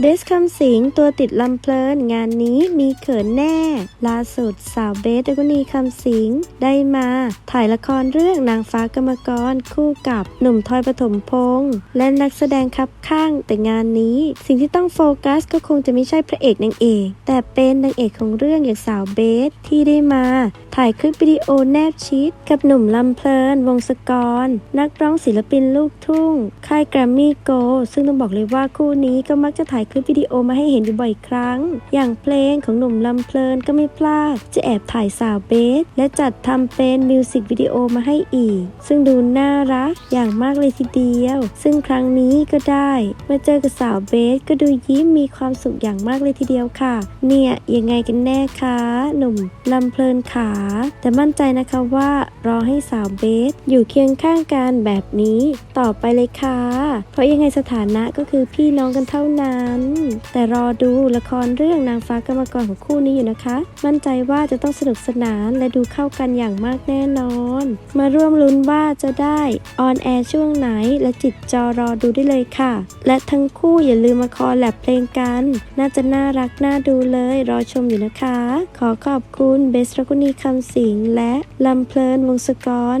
เดสคำสิงตัวติดลำเพลินงานนี้มีเขินแน่ ล่าสุดสาวเบสดกนีคำสิงได้มา ถ่ายละครเรื่องนางฟ้ากรรมกรคู่กับหนุ่มทอยปฐมพงษ์และนักแสดงคับข้างแต่งานนี้ สิ่งที่ต้องโฟกัสก็คงจะไม่ใช่พระเอกนางเอก แต่เป็นนางเอกของเรื่องอย่างสาวเบสที่ได้มา ถ่ายคลิปวิดีโอแนบชิด กับหนุ่มลำเพลิน วงศกร นักร้องศิลปินลูกทุ่ง ค่ายแกรมมี่โก ซึ่งต้องบอกเลยว่าคู่นี้ก็มักจะถ่ายคลิปวิดีโอมาให้เห็นอยู่บ่อยครั้ง อย่างเพลงของหนุ่มลำเพลินก็ไม่พลาด จะแอบถ่ายสาวเบส และจัดทำเป็นมิวสิกวิดีโอมาให้อีก ซึ่งดูน่ารักอย่างมากเลยทีเดียว ซึ่งครั้งนี้ก็ได้มาเจอกับสาวเบสก็ดูยิ้มมีความสุขอย่างมากเลยทีเดียวค่ะ เนี่ยยังไงกันแน่คะหนุ่มลำเพลินขา แต่มั่นใจนะคะว่ารอให้สาวเบส อยู่เคียงข้างกันแบบนี้ ต่อไปเลยค่ะ เพราะยังไงสถานะก็คือพี่น้องกันเท่านั้นแต่รอดูละครเรื่องนางฟ้ากรรมกรของคู่นี้อยู่นะคะ มั่นใจว่าจะต้องสนุกสนานและดูเข้ากันอย่างมากแน่นอน มาร่วมลุ้นว่าจะได้ออนแอร์ช่วงไหนและจิตจอรอดูได้เลยค่ะ และทั้งคู่อย่าลืมมาคอแลบเพลงกัน น่าจะน่ารักน่าดูเลย รอชมอยู่นะคะ ขอขอบคุณเบสรกุณีคำสิงและลำเพลินวงศกร